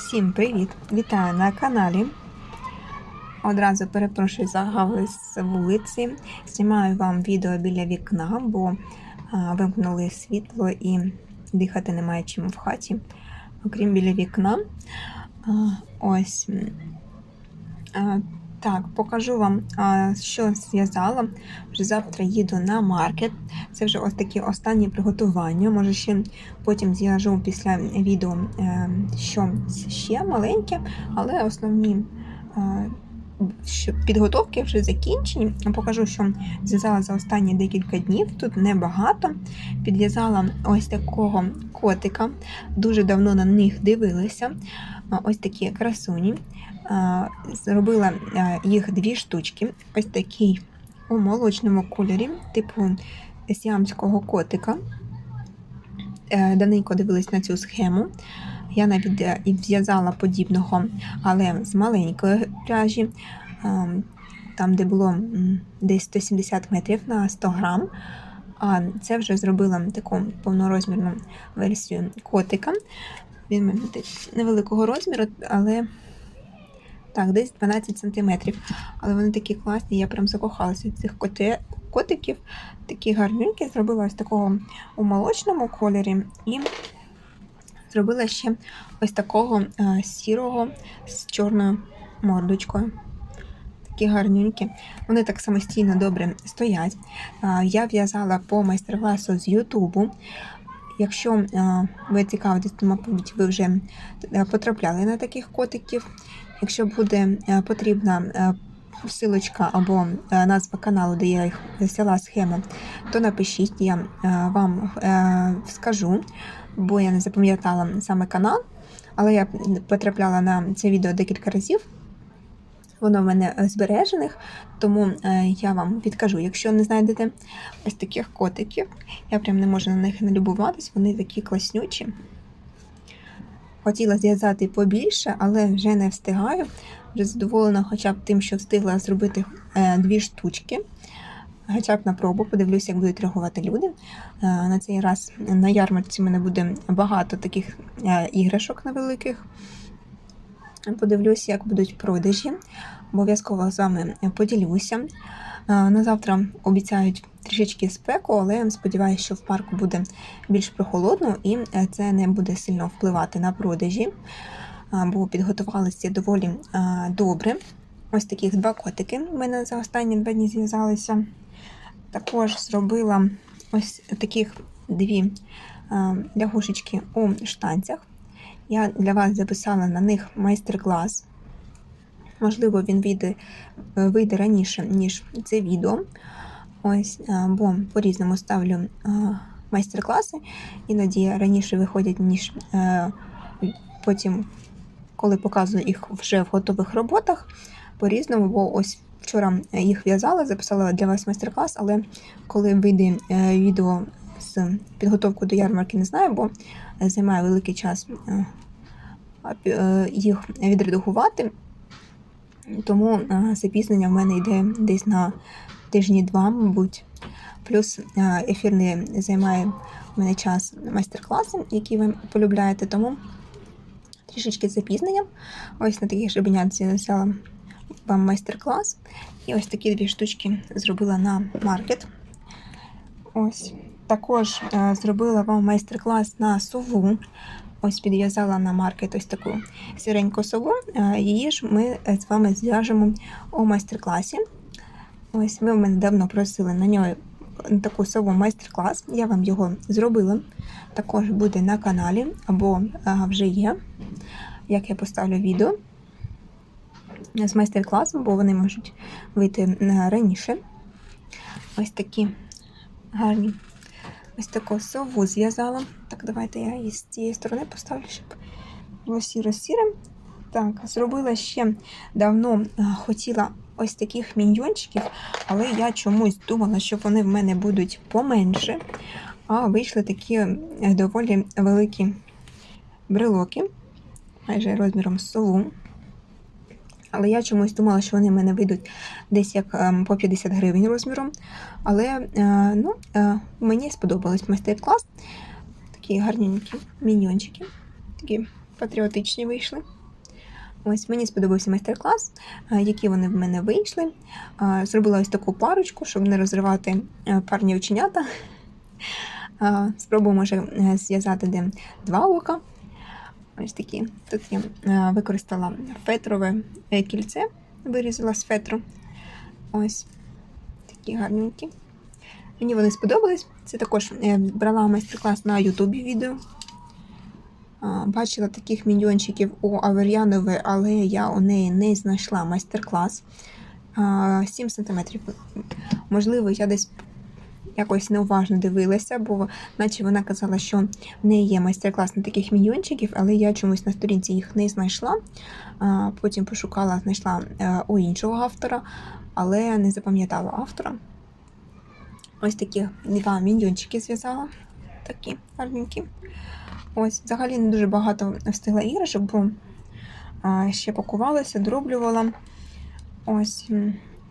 Всім привіт! Вітаю на каналі. Одразу перепрошую за гави з вулиці. Знімаю вам відео біля вікна, бо вимкнули світло і дихати немає чим в хаті, окрім біля вікна. Ось. Так, покажу вам, що зв'язала. Вже завтра їду на маркет. Це вже ось такі останні приготування. Може, ще потім зв'яжу після відео, е, що ще маленьке, але основні е, підготовки вже закінчені. Покажу, що зв'язала за останні декілька днів. Тут небагато. Підв'язала ось такого котика. Дуже давно на них дивилася. Ось такі красуні. А, Зробила е, їх дві штучки. Ось такий у молочному кольорі, типу сіамського котика. Е, Давненько дивилась на цю схему. Я навіть е, і зв'язала подібного, але з маленької пряжі, е, там, де було десь 170 метрів на 100 грам. А це вже зробила таку повнорозмірну версію котика. Він невеликого розміру, але так, десь 12 сантиметрів. Але вони такі класні, я прям закохалася в цих коти- котиків. Такі гарненькі. Зробила ось такого у молочному кольорі і зробила ще ось такого е, сірого з чорною мордочкою. Такі гарненькі. Вони так самостійно добре стоять. Е, Я в'язала по майстер-класу з Ютубу. Якщо е, ви цікавитесь, то, мабуть, ви вже е, потрапляли на таких котиків. Якщо буде е, потрібна силочка або назва каналу, де я їх взяла схему, то напишіть, я вам скажу, бо я не запам'ятала саме канал, але я потрапляла на це відео декілька разів. Воно в мене е, збережених, тому е, я вам підкажу, якщо не знайдете ось таких котиків, я прям не можу на них не любуватись, вони такі класнючі. Хотіла зв'язати побільше, але вже не встигаю. Вже задоволена хоча б тим, що встигла зробити е, дві штучки. Хоча б на пробу, подивлюся, як будуть реагувати люди. На цей раз на ярмарці в мене буде багато таких іграшок невеликих. Подивлюся, як будуть продажі. Обов'язково з вами поділюся. Е, На завтра обіцяють трішечки спеку, але сподіваюся, що в парку буде більш прохолодно і е, це не буде сильно впливати на продажі, е, бо підготувалися доволі добре. Ось таких два котики в мене за останні два дні зв'язалися. Також зробила ось таких дві лягушечки у штанцях. Я для вас записала на них майстер-клас. Можливо, він вийде, е, вийде раніше, ніж це відео. Ось, е, бо по-різному ставлю е, майстер-класи. Іноді раніше виходять, ніж потім, коли показую їх вже в готових роботах. По-різному, бо ось вчора їх в'язала, записала для вас майстер-клас, але коли вийде відео з підготовкою до ярмарки, не знаю, бо займає великий час е, е, їх відредагувати. Тому е, запізнення в мене йде десь на тижні два, мабуть. Плюс ефірний займає в мене час майстер-класи, які ви полюбляєте, тому трішечки з запізненням. Ось на таких жебенятці взяла вам майстер-клас. І ось такі дві штучки зробила на маркет. Ось. Також е, зробила вам майстер-клас на сову. Ось підв'язала на маркет ось таку сіреньку сову. Е, Її ж ми е, з вами зв'яжемо у майстер-класі. Ось ви мене давно просили на нього таку сову майстер-клас. Я вам його зробила. Також буде на каналі або вже є. Як я поставлю відео з майстер-класом, бо вони можуть вийти раніше. Ось такі гарні. Ось таку сову зв'язала. Так, давайте я її з цієї сторони поставлю, щоб було сіро-сіре. Так, зробила ще давно хотіла ось таких міньйончиків, але я чомусь думала, що вони в мене будуть поменше. А вийшли такі доволі великі брелоки, майже розміром сову. Але я чомусь думала, що вони в мене вийдуть десь як ем, по 50 гривень розміром. Але е, ну, е, мені сподобалось майстер-клас. Такі гарненькі міньйончики. Такі патріотичні вийшли. Ось мені сподобався майстер-клас, е, які вони в мене вийшли. Зробила ось таку парочку, щоб не розривати парні оченята. Спробуємо може зв'язати де два ока. Ось такі. Тут я е, використала фетрове е, кільце, вирізала з фетру. Ось такі гарненькі. Мені вони сподобались. Це також е, брала майстер-клас на Ютубі відео. Бачила таких міньйончиків у Авер'янової, але я у неї не знайшла майстер-клас. 7 см. Можливо, я десь якось неуважно дивилася, бо наче вона казала, що в неї є майстер-клас на таких міньйончиків, але я чомусь на сторінці їх не знайшла. Потім пошукала, знайшла е, у іншого автора, але не запам'ятала автора. Ось такі два міньйончики зв'язала. Такі гарненькі. Ось, взагалі не дуже багато встигла іграшок, бо ще пакувалася, дроблювала. Ось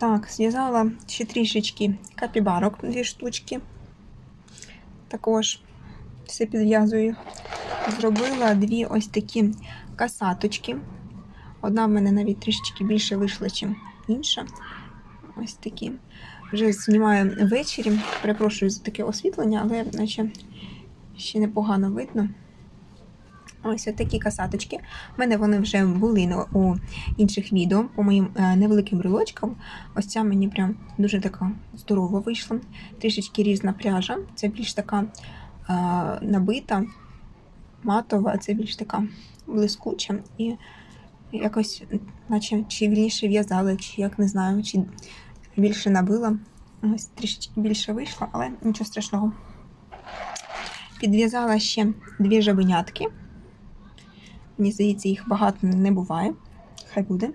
так, зв'язала ще трішечки капібарок, дві штучки. Також все підв'язую. Зробила дві ось такі касаточки. Одна в мене навіть трішечки більше вийшла, ніж інша. Ось такі. Вже знімаю ввечері. Перепрошую за таке освітлення, але наче ще непогано видно. Ось такі касаточки. У мене вони вже були у інших відео по моїм е, невеликим брелочкам. Ось ця мені прям дуже така здорова вийшла. Трішечки різна пряжа. Це більш така е, набита, матова, це більш така блискуча. І якось, наче чи вільніше в'язали, чи як не знаю, чи більше набила. Ось трішечки більше вийшло, але нічого страшного. Підв'язала ще дві жабенятки. Мені здається, їх багато не буває. Хай буде.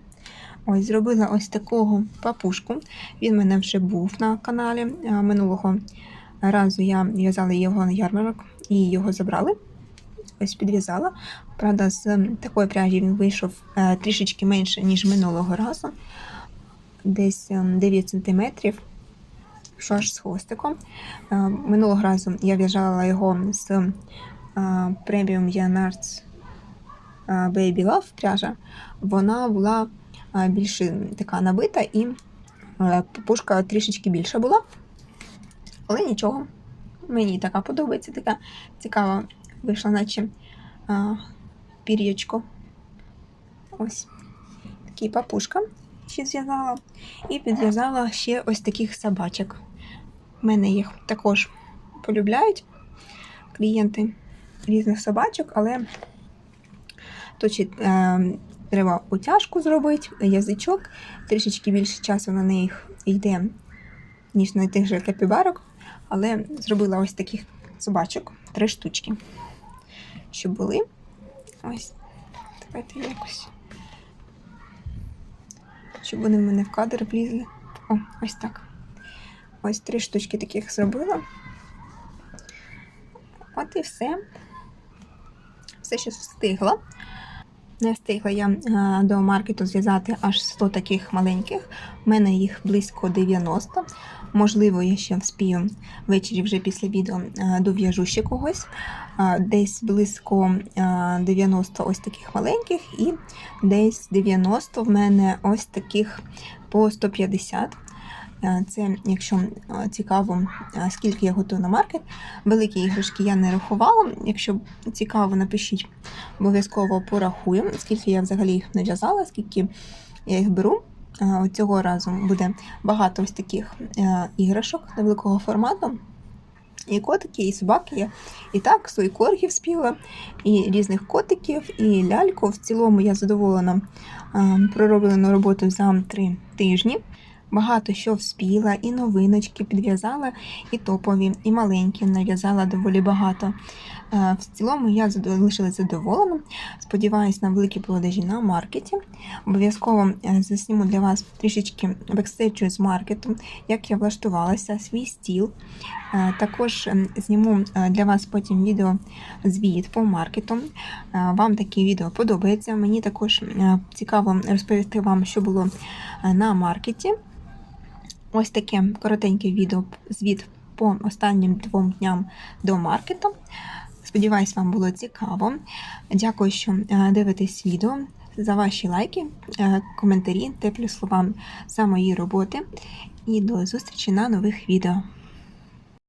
Ось зробила ось такого папушку. Він в мене вже був на каналі. Минулого разу я в'язала його на ярмарок і його забрали. Ось підв'язала. Правда, з такої пряжі він вийшов е, трішечки менше, ніж минулого разу. Десь ем, 9 см. Що аж з хвостиком. Е, Минулого разу я в'язала його з е, Yarnards е, Baby Love пряжа. Вона була е, більш така набита і е, пупушка трішечки більша була. Але нічого. Мені така подобається, така цікава вийшла, наче пір'ячко. Ось такий папушка ще зв'язала. І підв'язала ще ось таких собачок. У мене їх також полюбляють клієнти різних собачок, але тут ще е, треба утяжку зробити, язичок, трішечки більше часу на них йде, ніж на тих же капібарок. Але зробила ось таких собачок, три штучки, щоб були. Ось, давайте якось. Щоб вони в мене в кадр влізли. О, ось так. Ось три штучки таких зробила. От і все. Все, що встигла. Не встигла я е, до маркету зв'язати аж 100 таких маленьких. У мене їх близько 90. Можливо, я ще вспію ввечері вже після відео е, дов'яжу ще когось. Е, Десь близько е, 90 ось таких маленьких, і десь 90 в мене ось таких по 150. Е, Це, якщо е, цікаво, е, скільки я готую на маркет. Великі іграшки я не рахувала. Якщо цікаво, напишіть, обов'язково порахую, скільки я взагалі їх нав'язала, скільки я їх беру. Цього разу буде багато ось таких іграшок невеликого формату. І котики, і собаки. Я і так, свої коргів спіла, і різних котиків, і ляльку. В цілому я задоволена проробленою роботою за три тижні. Багато що вспіла, і новиночки підв'язала, і топові, і маленькі нав'язала доволі багато. Е, В цілому я задов- лишилася задоволена. Сподіваюсь на великі продажі на маркеті. Обов'язково е, засніму для вас трішечки бекстейджу з маркету, як я влаштувалася, свій стіл. Е, Також ем, зніму для вас потім відео звіт по маркету. Вам такі відео подобається. Мені також цікаво розповісти вам, що було на маркеті. Ось таке коротеньке відео звіт по останнім двом дням до маркету. Сподіваюсь, вам було цікаво. Дякую, що е, дивитесь відео. За ваші лайки, е, коментарі, теплі слова за мої роботи. І до зустрічі на нових відео.